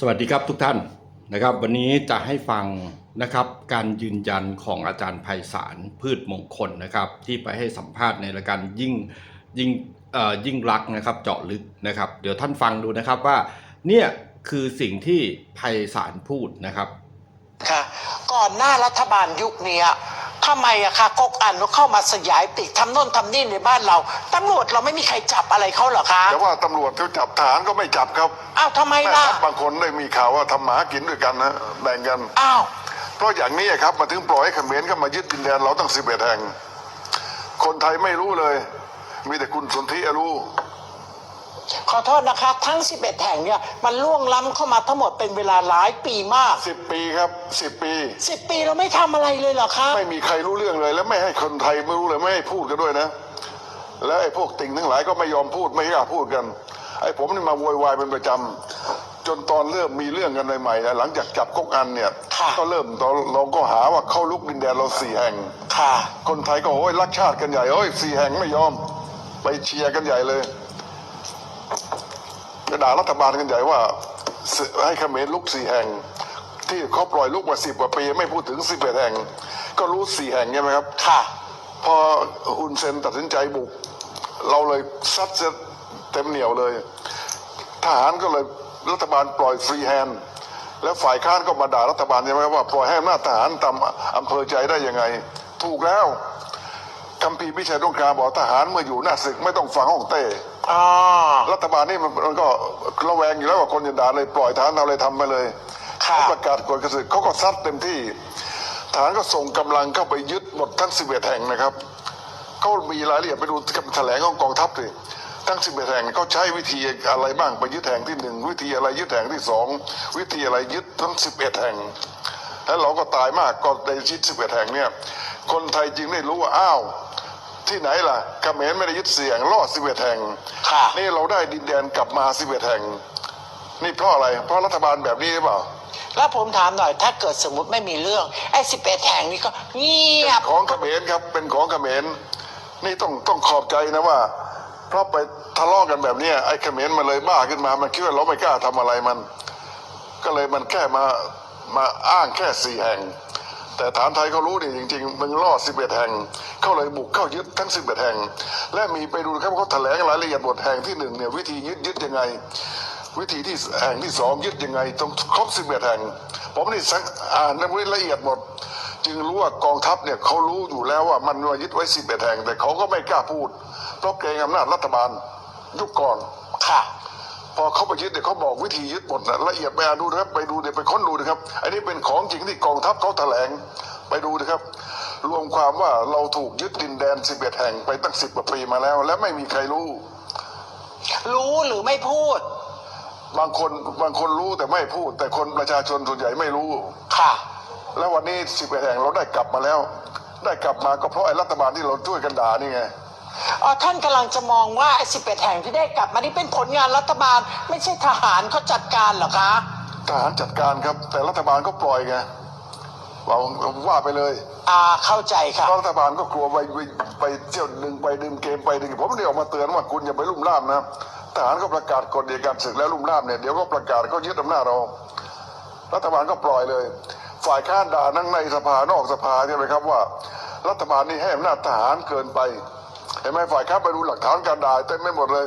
สวัสดีครับทุกท่านนะครับ วันนี้จะให้ฟังนะครับการยืนยันของอาจารย์ไพศาลพืชมงคลนะครับ ที่ไปให้สัมภาษณ์ในรายการยิ่งยิ่งยิ่งรักนะครับเจาะลึกนะครับ เดี๋ยวท่านฟังดูนะครับว่าเนี่ยคือสิ่งที่ไพศาลพูดนะครับค่ะก่อนหน้ารัฐบาลยุคนี้ ทำไมอะคะกกอันก็เข้ามาสยายปีกทำโน่นทำนี่ในบ้านเราตำรวจเราไม่มีใครจับอะไรเขาเหรอคะแต่ว่าตำรวจที่จับทหารก็ไม่จับครับอ้าวทำไมแม่ล่ะทัพบางคนได้มีข่าวว่าทำหมากินด้วยกันนะแบ่งกันอ้าวเพราะอย่างนี้ครับมาถึงปล่อยให้เขมรเข้ามายึดดินแดนเราตั้งสิบเอ็ดแห่ง คนไทยไม่รู้เลย มีแต่คุณสนธิรู้ ขอโทษนะคะ ทั้ง 11 แห่งเนี่ยมันล่วงล้ำเข้ามาทั้งหมดเป็นเวลาหลายปีมาก สิบปีครับสิบปี 10 ปีเราไม่ทำอะไรเลยเหรอคะ ไม่มีใครรู้เรื่องเลย และไม่ให้คนไทยไม่รู้เลยไม่ให้พูดกันด้วยนะ แล้วไอ้พวกติ่งทั้งหลายก็ไม่ยอมพูดไม่กล้าพูดกัน ไอ้ผมนี่มาโวยวายเป็นประจำจนตอนเริ่มมีเรื่องกันใหม่ๆนะหลังจากจับก๊กอันเนี่ยค่ะ ก็เริ่มตอนเราก็หาว่าเข้าลุกดินแดนเราสี่แห่ง ค่ะ คนไทยก็โอ้ยรักชาติกันใหญ่โอ้ยสี่แห่งไม่ยอม ไปเชียร์กันใหญ่เลย ไปด่ารัฐบาลกันใหญ่ว่าสให้เขมรลุกสี่แห่ง ที่เขาปล่อยลุกมาสิบกว่าปีไม่พูดถึงสิบเอ็ดแห่ง ก็รู้สี่แห่งใช่ไหมครับ ค่ะ พออุนเซนตัดสินใจบุก เราเลยซัดเสร็จเต็มเหนียวเลย ทหารก็เลยรัฐบาลปล่อยฟรีแฮนด์แล้วฝ่ายค้านก็มาด่ารัฐบาลใช่ไหมว่าปล่อยให้อำนาจทหารตามอำเภอใจได้ยังไง ถูกแล้วคำพีร์พิชัยต้องการบอกทหารเมื่ออยู่หน้าศึกไม่ต้องฟังห้องเต้ อ๋อรัฐบาลนี่มันมันก็ระแวงอยู่แล้วว่าคนจะด่าเลยปล่อยทหารเอาเลยทำไปเลยค่ะเขาประกาศกฎกระสึกเขาก็ซัดเต็มที่ทหารก็ส่งกำลังเข้าไปยึดหมดทั้งสิบเอ็ดแห่งนะครับเขามีรายละเอียดไปดูคำแถลงของกองทัพสิทั้งสิบเอ็ดแห่งเขาใช้วิธีอะไรบ้างไปยึดแห่งที่หนึ่งวิธีอะไรยึดแห่งที่สองวิธีอะไรยึดทั้งสิบเอ็ดแห่ง แล้วเราก็ตายมากก็ในชิดสิบเอ็ดแห่งเนี่ยคนไทยจึงได้รู้ว่าอ้าว ที่ไหนล่ะเขมรไม่ได้ยึดเสียงรอดสิบเอ็ดแห่ง ค่ะ นี่เราได้ดินแดนกลับมาสิบเอ็ดแห่ง นี่เพราะอะไร เพราะรัฐบาลแบบนี้หรือเปล่าแล้วผมถามหน่อยถ้าเกิดสมมติไม่มีเรื่องไอ้11แห่งนี้ก็เงียบของเขมรครับเป็นของเขมรนี่ต้องต้องขอบใจนะว่า เพราะไปทะเลาะกันแบบเนี้ยไอ้เขมรมันเลยบ้าขึ้นมา มันคิดว่าเราไม่กล้าทำอะไรมัน ก็เลยมันแค่มามาอ้างแค่สี่แห่ง แต่ฐานไทยเขารู้ดีจริงๆมึงรอดสิบเอ็ดแห่ง เขาเลยบุกเข้ายึดทั้งสิบเอ็ดแห่ง และมีไปดูครับเขาแถลงรายละเอียดบทแห่งที่หนึ่งเนี่ยวิธียึดยึดยังไง วิธีที่แห่งที่สองยึดยังไงต้องครบสิบเอ็ดแห่ง ผมนี่สังอ่านนละเอียดหมดจึงรู้ว่ากองทัพเนี่ยเขารู้อยู่แล้วว่ามันมายึดไว้สิบเอ็ดแห่ง แต่เขาก็ไม่กล้าพูด เพราะเกรงอำนาจรัฐบาลยุคก่อนค่ะ พอเขาไปยึดเนี่ยเขาบอกวิธียึดหมดนะละเอียดไปอ่านดูนะครับไปดูเดี๋ยวไปค้นดูนะครับ อันนี้เป็นของจริงที่กองทัพเขาแถลงไปดูนะครับ รวมความว่าเราถูกยึดดินแดนสิบเอ็ดแห่งไปตั้งสิบกว่าปีมาแล้ว และไม่มีใครรู้ รู้หรือไม่พูด บางคนบางคนรู้แต่ไม่พูด แต่คนประชาชนส่วนใหญ่ไม่รู้ ค่ะ แล้ววันนี้สิบเอ็ดแห่งเราได้กลับมาแล้ว ได้กลับมาก็เพราะไอ้รัฐบาลที่เราช่วยกันด่านี่ไงอ๋อ ท่านกำลังจะมองว่าไอ้11แห่งที่ได้กลับมานี่เป็นผลงานรัฐบาล ไม่ใช่ทหารเขาจัดการเหรอคะทหารจัดการครับ แต่รัฐบาลก็ปล่อยไงเราว่าไปเลย อ่าเข้าใจค่ะรัฐบาลก็กลัวไปไปไปเที่ยวดึงไปดึงเกมไปดึงผมไม่ได้ออกมาเตือนว่าคุณอย่าไปลุ่มล่ามนะทหารก็ประกาศกฎเดียการศึกแล้วลุ่มล่ามเนี่ยเดี๋ยวก็ประกาศก็ยึดอำนาจเรารัฐบาลก็ปล่อยเลย ฝ่ายค้านด่านั่งในสภานอกสภาใช่ไหมครับว่า รัฐบาลนี่ให้อำนาจทหารเกินไป เห็นไหมฝ่ายค้านไปดูหลักฐานการด่าเต็มไม่หมดเลย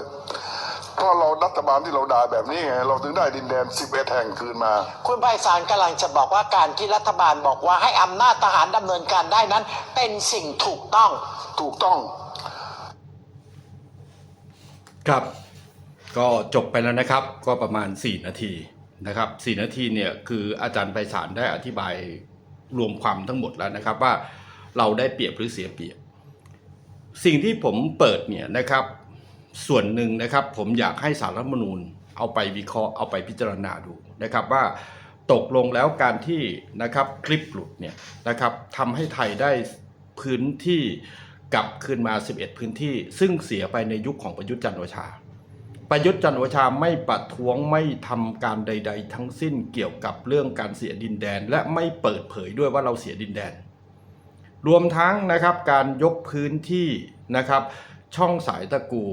เพราะเรารัฐบาลที่เราด่าแบบนี้ไงเราถึงได้ดินแดน11แห่งคืนมา คุณไพศาลกำลังจะบอกว่าการที่รัฐบาลบอกว่าให้อำนาจทหารดำเนินการได้นั้น เป็นสิ่งถูกต้องถูกต้อง ครับ ก็จบไปแล้วนะครับ ก็ประมาณ 4 นาทีนะครับ4นาทีเนี่ยคืออาจารย์ไพศาลได้อธิบายรวมความทั้งหมดแล้วนะครับว่าเราได้เปรียบหรือเสียเปรียบ สิ่งที่ผมเปิดเนี่ยนะครับ ส่วนหนึ่งนะครับ ผมอยากให้สารรัฐมนูญเอาไปวิเคราะห์เอาไปพิจารณาดูนะครับว่าตกลงแล้วการที่นะครับคลิปหลุดเนี่ยนะครับทำให้ไทยได้พื้นที่กลับคืนมา 11 พื้นที่ ซึ่งเสียไปในยุคของประยุทธ์จันทร์โอชา ประยุทธ์จันทร์โอชาไม่ประท้วงไม่ทำการใด ๆ ทั้งสิ้นเกี่ยวกับเรื่องการเสียดินแดน และไม่เปิดเผยด้วยว่าเราเสียดินแดน รวมทั้งนะครับการยกพื้นที่นะครับช่องสายตะกู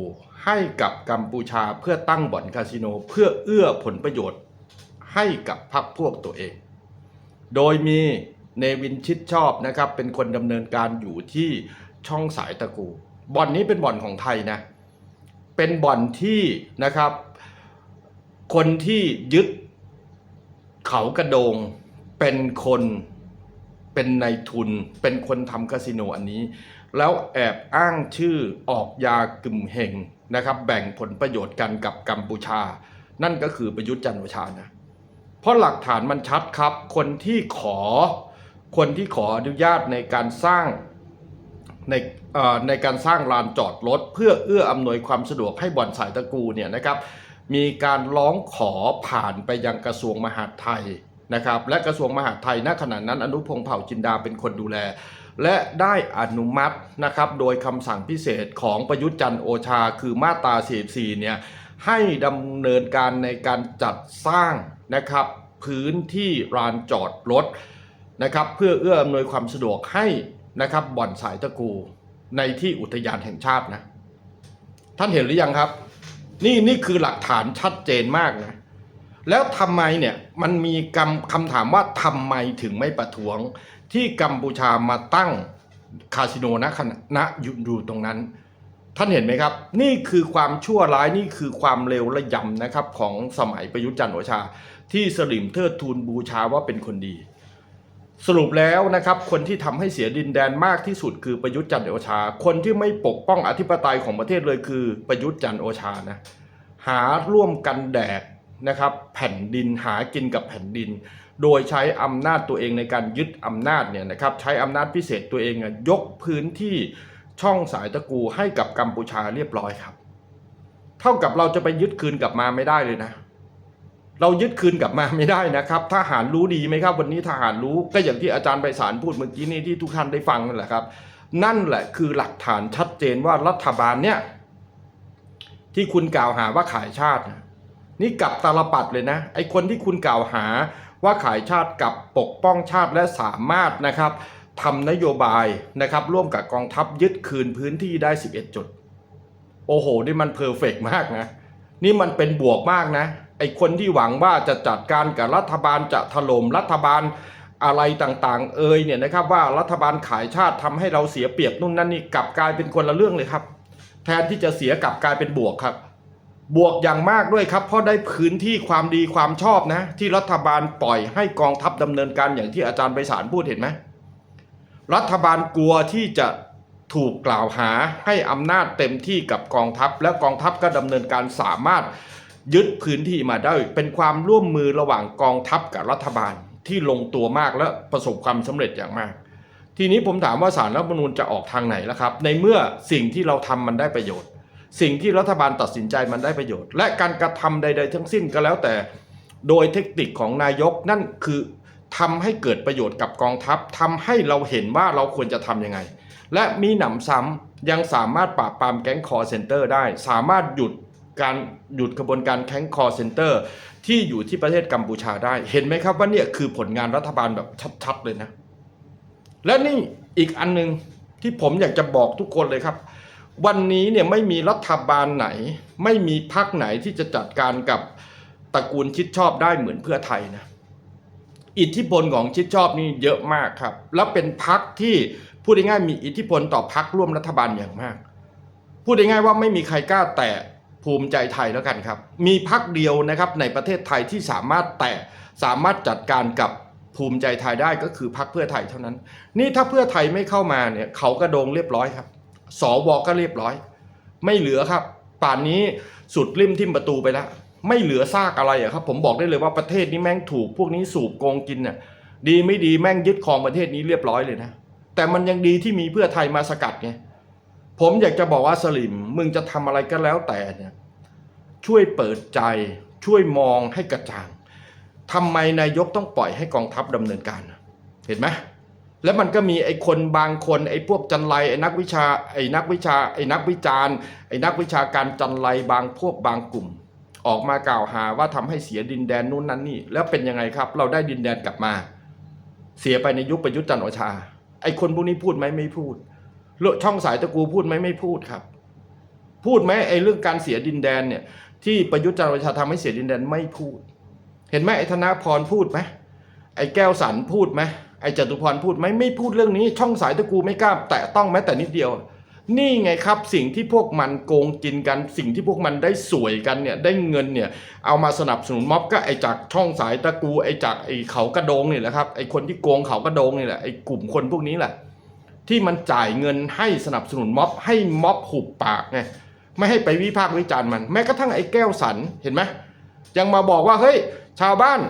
ให้กับกัมพูชาเพื่อตั้งบ่อนคาสิโน เพื่อเอื้อผลประโยชน์ให้กับพรรคพวกตัวเอง โดยมีเนวินชิดชอบนะครับเป็นคนดำเนินการอยู่ที่ช่องสายตะกูบ่อนนี้เป็นบ่อนของไทยนะเป็นบ่อนที่นะครับ คนที่ยึดเขากระโดงเป็นคน เป็นนายทุนเป็นคนทำคาสิโนอันนี้ แล้วแอบอ้างชื่อออกยากึ่มเฮงนะครับ แบ่งผลประโยชน์กันกับกัมพูชา นั่นก็คือประยุทธ์จันทร์โอชานะเพราะหลักฐานมันชัดครับ คนที่ขอ คนที่ขออนุญาตในการสร้างในในการสร้างลานจอดรถ เพื่อเอื้ออำนวยความสะดวกให้บ่อนสายตะกูเนี่ยนะครับ มีการร้องขอผ่านไปยังกระทรวงมหาดไทย นะครับและกระทรวงมหาดไทยณขณะนั้นอนุพงษ์เผ่าจินดาเป็นคนดูแล และได้อนุมัตินะครับโดยคำสั่งพิเศษของประยุทธ์จันโอชาคือมาตรา44เนี่ยให้ดำเนินการในการจัดสร้างนะครับพื้นที่ลานจอดรถนะครับเพื่อเอื้ออำนวยความสะดวกให้นะครับบ่อนสายตะกูในที่อุทยานแห่งชาตินะท่านเห็นหรือยังครับ นี่นี่คือหลักฐานชัดเจนมากนะ แล้วทำไมเนี่ยมันมีคำคำถามว่าทำไมถึงไม่ประท้วง ที่กัมพูชามาตั้งคาสิโนณขณะอยู่อยู่ตรงนั้น ท่านเห็นไหมครับ นี่คือความชั่วร้ายนี่คือความเลวระยำนะครับของสมัยประยุทธ์จันทร์โอชา ที่สลิมเทิดทูนบูชาว่าเป็นคนดี สรุปแล้วนะครับ คนที่ทำให้เสียดินแดนมากที่สุดคือประยุทธ์จันทร์โอชา คนที่ไม่ปกป้องอธิปไตยของประเทศเลยคือประยุทธ์จันทร์โอชานะหาร่วมกันแดก นะครับแผ่นดินหากินกับแผ่นดิน โดยใช้อำนาจตัวเองในการยึดอำนาจเนี่ยนะครับใช้อำนาจพิเศษตัวเองยกพื้นที่ช่องสายตะกูให้กับกัมพูชาเรียบร้อยครับ เท่ากับเราจะไปยึดคืนกลับมาไม่ได้เลยนะ เรายึดคืนกลับมาไม่ได้นะครับทหารรู้ดีไหมครับ วันนี้ทหารรู้ก็อย่างที่อาจารย์ไพศาลพูดเมื่อกี้นี้ที่ทุกท่านได้ฟังนั่นแหละครับ นั่นแหละคือหลักฐานชัดเจนว่ารัฐบาลเนี่ยที่คุณกล่าวหาว่าขายชาตินะ นี่กลับตาลปัดเลยนะไอคนที่คุณกล่าวหาว่าขายชาติกับปกป้องชาติและสามารถนะครับทำนโยบายนะครับร่วมกับกองทัพยึดคืนพื้นที่ได้ 11 จุด โอ้โห นี่มันเพอร์เฟกมากนะ นี่มันเป็นบวกมากนะ ไอคนที่หวังว่าจะจัดการกับรัฐบาลจะถล่มรัฐบาลอะไรต่างๆ เอ่ยเนี่ยนะครับว่ารัฐบาลขายชาติทำให้เราเสียเปรียบนู่นนั่นนี่กลับกลายเป็นคนละเรื่องเลยครับ แทนที่จะเสียกลับกลายเป็นบวกครับ บวกอย่างมากด้วยครับ เพราะได้พื้นที่ความดีความชอบนะ ที่รัฐบาลปล่อยให้กองทัพดำเนินการอย่างที่อาจารย์ไปสารพูดเห็นไหมรัฐบาลกลัวที่จะถูกกล่าวหาให้อำนาจเต็มที่กับกองทัพ แล้วกองทัพก็ดำเนินการสามารถยึดพื้นที่มาได้ เป็นความร่วมมือระหว่างกองทัพกับรัฐบาลที่ลงตัวมากและประสบความสำเร็จอย่างมาก ทีนี้ผมถามว่าสารรัฐธรรมนูญจะออกทางไหนล่ะครับ ในเมื่อสิ่งที่เราทำมันได้ประโยชน์ สิ่งที่รัฐบาลตัดสินใจมันได้ประโยชน์ และการกระทำใด ๆ ทั้งสิ้นก็แล้วแต่ โดยเทคนิคของนายกนั่นคือทำให้เกิดประโยชน์กับกองทัพทำให้เราเห็นว่าเราควรจะทำยังไง และมีหนำซ้ำยังสามารถปราบปรามแก๊งคอร์เซนเตอร์ได้ สามารถหยุดการหยุดกระบวนการแก๊งคอร์เซนเตอร์ที่อยู่ที่ประเทศกัมพูชาได้ เห็นไหมครับว่าเนี่ยคือผลงานรัฐบาลแบบชัดๆเลยนะ และนี่อีกอันหนึงที่ผมอยากจะบอกทุกคนเลยครับ วันนี้เนี่ยไม่มีรัฐบาลไหน ไม่มีพรรคไหนที่จะจัดการกับตระกูลชิดชอบได้เหมือนเพื่อไทยนะอิทธิพลของชิดชอบนี่เยอะมากครับ แล้วเป็นพรรคที่พูดง่ายๆมีอิทธิพลต่อพรรคร่วมรัฐบาลอย่างมาก พูดง่ายๆว่าไม่มีใครกล้าแตะภูมิใจไทยแล้วกันครับ มีพรรคเดียวนะครับในประเทศไทยที่สามารถแตะสามารถจัดการกับภูมิใจไทยได้ก็คือพรรคเพื่อไทยเท่านั้น นี่ถ้าเพื่อไทยไม่เข้ามาเนี่ยเขากระโดงเรียบร้อยครับ สวก็เรียบร้อย ไม่เหลือครับ ป่านนี้สุดริมทิมประตูไปแล้วไม่เหลือซากอะไรอะครับ ผมบอกได้เลยว่าประเทศนี้แม่งถูกพวกนี้สูบโกงกินน่ะดีไม่ดีแม่งยึดครองประเทศนี้เรียบร้อยเลยนะ แต่มันยังดีที่มีเพื่อไทยมาสกัดไงผมอยากจะบอกว่าสลิมมึงจะทำอะไรก็แล้วแต่เนี่ยช่วยเปิดใจช่วยมองให้กระจ่างทำไมนายกต้องปล่อยให้กองทัพดำเนินการ เห็นไหม แล้วมันก็มีไอ้คนบางคนไอ้พวกจันไรไอ้นักวิชาไอ้นักวิชาไอ้นักวิจารณ์ไอ้นักวิชาการจันไรบางพวกบางกลุ่ม ออกมากล่าวหาว่าทำให้เสียดินแดนนู่นนั่นนี่ แล้วเป็นยังไงครับ เราได้ดินแดนกลับมา เสียไปในยุคประยุทธ์จันโอชา ไอ้คนพวกนี้พูดไหมไม่พูดเลช่องสายตะกูพูดไหมไม่พูดครับ พูดไหมไอ้เรื่องการเสียดินแดนเนี่ยที่ประยุทธ์จันโอชาทำให้เสียดินแดนไม่พูด เห็นไหมไอ้ธนาพรพูดไหม ไอ้แก้วสันพูดไหมไอ้จตุพรพูดไหมไม่พูดเรื่องนี้ ช่องสายตะกูไม่กล้าแตะต้องแม้แต่นิดเดียว นี่ไงครับสิ่งที่พวกมันโกงกินกันสิ่งที่พวกมันได้สวยกันเนี่ยได้เงินเนี่ยเอามาสนับสนุนม็อบก็ไอ้จากช่องสายตะกูไอ้จากไอ้เขากระโดงนี่แหละครับไอ้คนที่โกงเขากระโดงนี่แหละไอ้กลุ่มคนพวกนี้แหละที่มันจ่ายเงินให้สนับสนุนม็อบให้ม็อบหุบปากไงไม่ให้ไปวิพากษ์วิจารณ์มัน แม้กระทั่งไอ้แก้วสันเห็นไหมยังมาบอกว่าเฮ้ยชาวบ้าน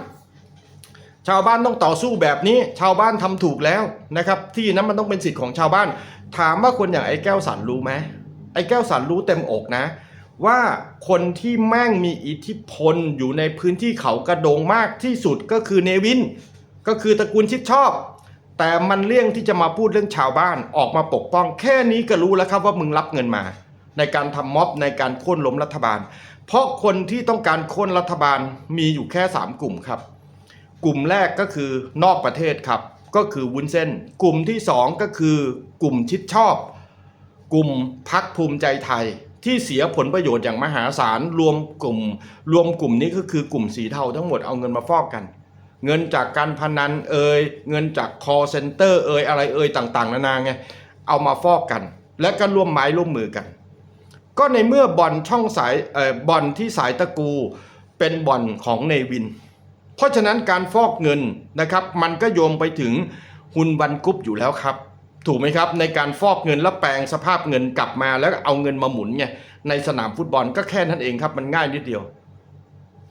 ชาวบ้านต้องต่อสู้แบบนี้ ชาวบ้านทำถูกแล้วนะครับ ที่นั้นมันต้องเป็นสิทธิ์ของชาวบ้าน ถามว่าคนอย่างไอ้แก้วสันรู้ไหมไอ้แก้วสันรู้เต็มอกนะ ว่าคนที่แม่งมีอิทธิพลอยู่ในพื้นที่เขากระโดงมากที่สุดก็คือเนวิน ก็คือตระกูลชิดชอบ แต่มันเลี่ยงที่จะมาพูดเรื่องชาวบ้านออกมาปกป้อง แค่นี้ก็รู้แล้วครับว่ามึงรับเงินมา ในการทำม็อบในการโค่นล้มรัฐบาล เพราะคนที่ต้องการโค่นรัฐบาลมีอยู่แค่ 3 กลุ่มครับ กลุ่มแรกก็คือนอกประเทศครับ ก็คือวุ้นเส้น กลุ่มที่ 2 ก็คือกลุ่มชิดชอบ กลุ่มพักภูมิใจไทย ที่เสียผลประโยชน์อย่างมหาศาลรวมกลุ่ม รวมกลุ่มนี้ก็คือกลุ่มสีเทาทั้งหมดเอาเงินมาฟอกกัน เงินจากการพนันเอ่ยเงินจาก call center เอ่ยอะไรเอ่ยต่างๆ นานาไงเอามาฟอกกัน และก็ร่วมไม้ร่วมมือกัน ก็ในเมื่อบอลช่องสายเอ่อบอลที่สายตะกูเป็นบอลของเนวิน เพราะฉะนั้นการฟอกเงินนะครับ มันก็โยงไปถึงหุนบันกุ๊ปอยู่แล้วครับ ถูกไหมครับ ในการฟอกเงินแล้วแปลงสภาพเงินกลับมาแล้วเอาเงินมาหมุนไงในสนามฟุตบอลก็แค่นั้นเองครับ มันง่ายนิดเดียว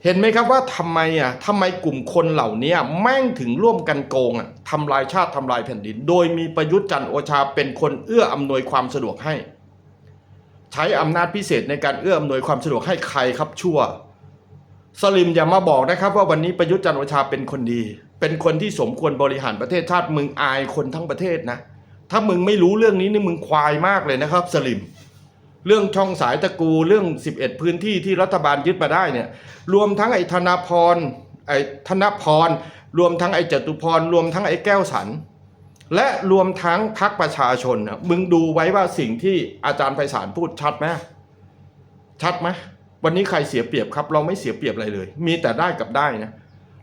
เห็นไหมครับว่าทำไมอะทำไมกลุ่มคนเหล่านี้แม่งถึงร่วมกันโกงอะทำลายชาติทำลายแผ่นดิน โดยมีประยุทธ์จันทร์โอชาเป็นคนเอื้ออำนวยความสะดวกให้ ใช้อำนาจพิเศษในการเอื้ออำนวยความสะดวกให้ใครครับชั่ว สลิมอย่ามาบอกนะครับ ว่าวันนี้ประยุทธ์จันทร์โอชาเป็นคนดี เป็นคนที่สมควรบริหารประเทศชาติมึงอายคนทั้งประเทศนะ ถ้ามึงไม่รู้เรื่องนี้นี่มึงควายมากเลยนะครับ สลิม เรื่องช่องสายตะกูเรื่อง 11 พื้นที่ที่รัฐบาลยึดมาได้เนี่ยรวมทั้งไอ้ธนาพรไอ้ธนพร รวมทั้งไอ้จตุพร รวมทั้งไอ้แก้วสัน และรวมทั้งพักประชาชนนะมึงดูไว้ว่าสิ่งที่อาจารย์ไพศาลพูดชัดไหมชัดไหม วันนี้ใครเสียเปรียบครับ เราไม่เสียเปรียบอะไรเลย มีแต่ได้กับได้นะ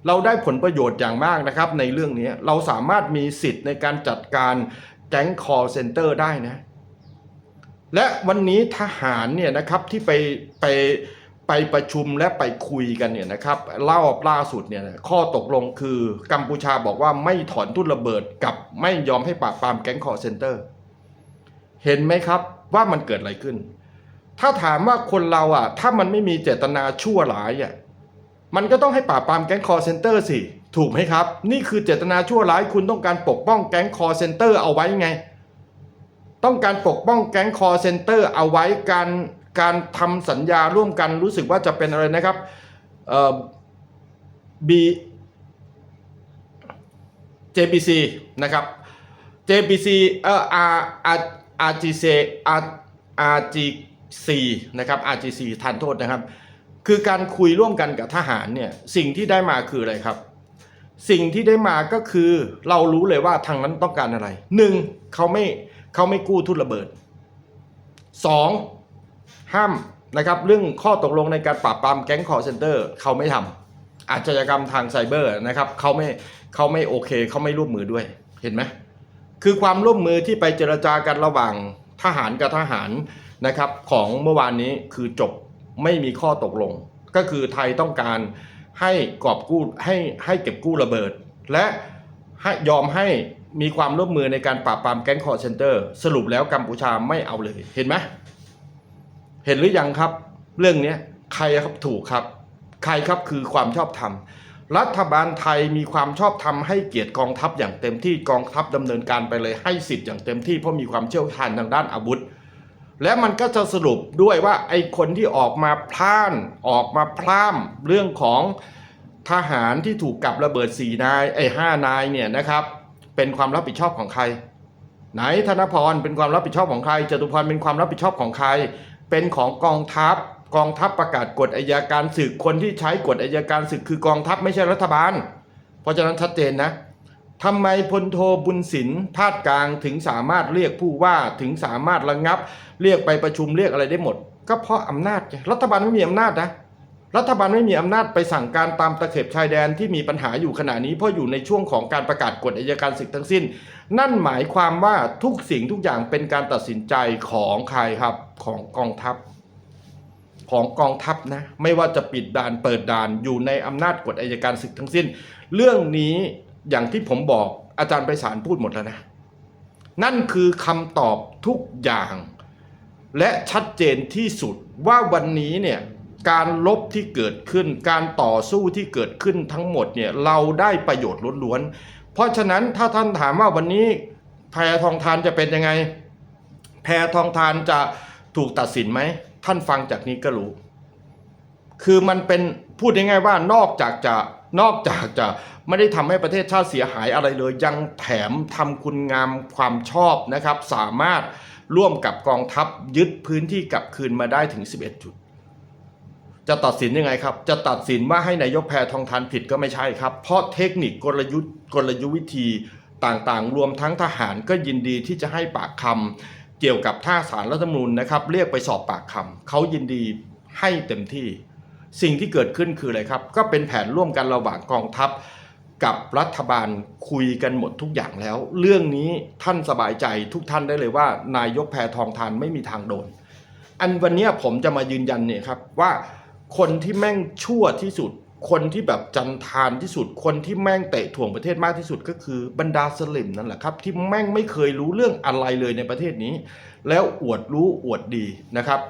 เราได้ผลประโยชน์อย่างมากนะครับ ในเรื่องนี้เราสามารถมีสิทธิ์ในการจัดการแก๊งคอร์เซนเตอร์ได้นะ และวันนี้ทหารเนี่ยนะครับที่ไปไปไปประชุมและไปคุยกันเนี่ยนะครับเล่าล่าสุดเนี่ยข้อตกลงคือกัมพูชาบอกว่าไม่ถอนทุนระเบิดกับไม่ยอมให้ปราบปรามแก๊งคอร์เซนเตอร์ เห็นไหมครับว่ามันเกิดอะไรขึ้น ถ้าถามว่าคนเราอะ ถ้ามันไม่มีเจตนาชั่วร้ายอะมันก็ต้องให้ปราบปรามแก๊งคอร์เซนเตอร์สิ ถูกไหมครับ นี่คือเจตนาชั่วร้ายคุณต้องการปกป้องแก๊งคอร์เซนเตอร์เอาไว้ไง ต้องการปกป้องแก๊งคอร์เซนเตอร์เอาไว้การการทำสัญญาร่วมกันรู้สึกว่าจะเป็นอะไรนะครับเอ่อ B JPC นะครับ JPC เอ่อ R R RGC R C นะครับ RGC ทานโทษนะครับ คือการคุยร่วมกันกับทหารเนี่ยสิ่งที่ได้มาคืออะไรครับ สิ่งที่ได้มาก็คือเรารู้เลยว่าทางนั้นต้องการอะไรหนึ่งเขาไม่เขาไม่กู้ทุนระเบิดสองห้ามนะครับเรื่องข้อตกลงในการปราบปรามแก๊งคอร์เซนเตอร์เขาไม่ทำอาชญากรรมทางไซเบอร์นะครับเขาไม่เขาไม่โอเคเขาไม่ร่วมมือด้วยเห็นไหมคือความร่วมมือที่ไปเจรจากันระหว่างทหารกับทหาร นะครับของเมื่อวานนี้คือจบไม่มีข้อตกลง ก็คือไทยต้องการให้กอบกู้ให้ให้เก็บกู้ระเบิด และให้ยอมให้มีความร่วมมือในการปราบปรามแก๊งคอร์เซนเตอร์ สรุปแล้วกัมพูชาไม่เอาเลยเห็นไหมเห็นหรือยังครับ เรื่องนี้ใครครับถูกครับ ใครครับคือความชอบธรรมรัฐบาลไทยมีความชอบธรรมให้เกียรติกองทัพอย่างเต็มที่กองทัพดำเนินการไปเลยให้สิทธิ์อย่างเต็มที่เพราะมีความเชี่ยวชาญทางด้านอาวุธ และมันก็จะสรุปด้วยว่าไอ้คนที่ออกมาพล่านออกมาพร่ำเรื่องของทหารที่ถูกกับระเบิดสี่นายไอ้ห้านายเนี่ยนะครับ เป็นความรับผิดชอบของใคร ไหนธนพรเป็นความรับผิดชอบของใครจตุพรเป็นความรับผิดชอบของใคร เป็นของกองทัพ กองทัพประกาศกฎอายการศึกคนที่ใช้กฎอายการศึกคือกองทัพไม่ใช่รัฐบาล เพราะฉะนั้นชัดเจนนะ ทำไมพลโทบุญสินพาดกลางถึงสามารถเรียกผู้ว่าถึงสามารถระงับ เรียกไปประชุมเรียกอะไรได้หมด ก็เพราะอำนาจรัฐบาลไม่มีอำนาจนะรัฐบาลไม่มีอำนาจไปสั่งการตามตะเข็บชายแดนที่มีปัญหาอยู่ขณะนี้เพราะอยู่ในช่วงของการประกาศกฎอัยการศึกทั้งสิ้น นั่นหมายความว่าทุกสิ่งทุกอย่างเป็นการตัดสินใจของใครครับของกองทัพ ของกองทัพนะไม่ว่าจะปิดด่านเปิดด่านอยู่ในอำนาจกฎอัยการศึกทั้งสิ้น เรื่องนี้ อย่างที่ผมบอกอาจารย์ไปสารพูดหมดแล้วนะ นั่นคือคำตอบทุกอย่าง และชัดเจนที่สุดว่าวันนี้เนี่ยการลบที่เกิดขึ้น การต่อสู้ที่เกิดขึ้นทั้งหมดเนี่ยเราได้ประโยชน์ล้วนๆเพราะฉะนั้นถ้าท่านถามว่าวันนี้แพรทองทานจะเป็นยังไง แพรทองทานจะถูกตัดสินไหม ท่านฟังจากนี้ก็รู้ คือมันเป็นพูดง่ายๆว่านอกจากจะ นอกจากจะไม่ได้ทำให้ประเทศชาติเสียหายอะไรเลย ยังแถมทำคุณงามความชอบนะครับ สามารถร่วมกับกองทัพยึดพื้นที่กลับคืนมาได้ถึง 11 จุด จะตัดสินยังไงครับ จะตัดสินว่าให้นายกแพทองทานผิดก็ไม่ใช่ครับ เพราะเทคนิคกลยุทธ์กลยุทธวิธีต่างๆ รวมทั้งทหารก็ยินดีที่จะให้ปากคำเกี่ยวกับท่าสารรัฐธรรมนูญนะครับ เรียกไปสอบปากคำเขายินดีให้เต็มที่ สิ่งที่เกิดขึ้นคืออะไรครับ ก็เป็นแผนร่วมกันระหว่างกองทัพ กับรัฐบาลคุยกันหมดทุกอย่างแล้ว เรื่องนี้ท่านสบายใจทุกท่านได้เลยว่า นายกแพทองทานไม่มีทางโดน อันวันนี้ผมจะมายืนยันเนี่ยครับว่าคนที่แม่งชั่วที่สุด คนที่แบบจันทานที่สุด คนที่แม่งเตะถ่วงประเทศมากที่สุดก็คือบรรดาสลิมนั่นแหละครับ ที่แม่งไม่เคยรู้เรื่องอะไรเลยในประเทศนี้ แล้วอวดรู้อวดดีนะครับ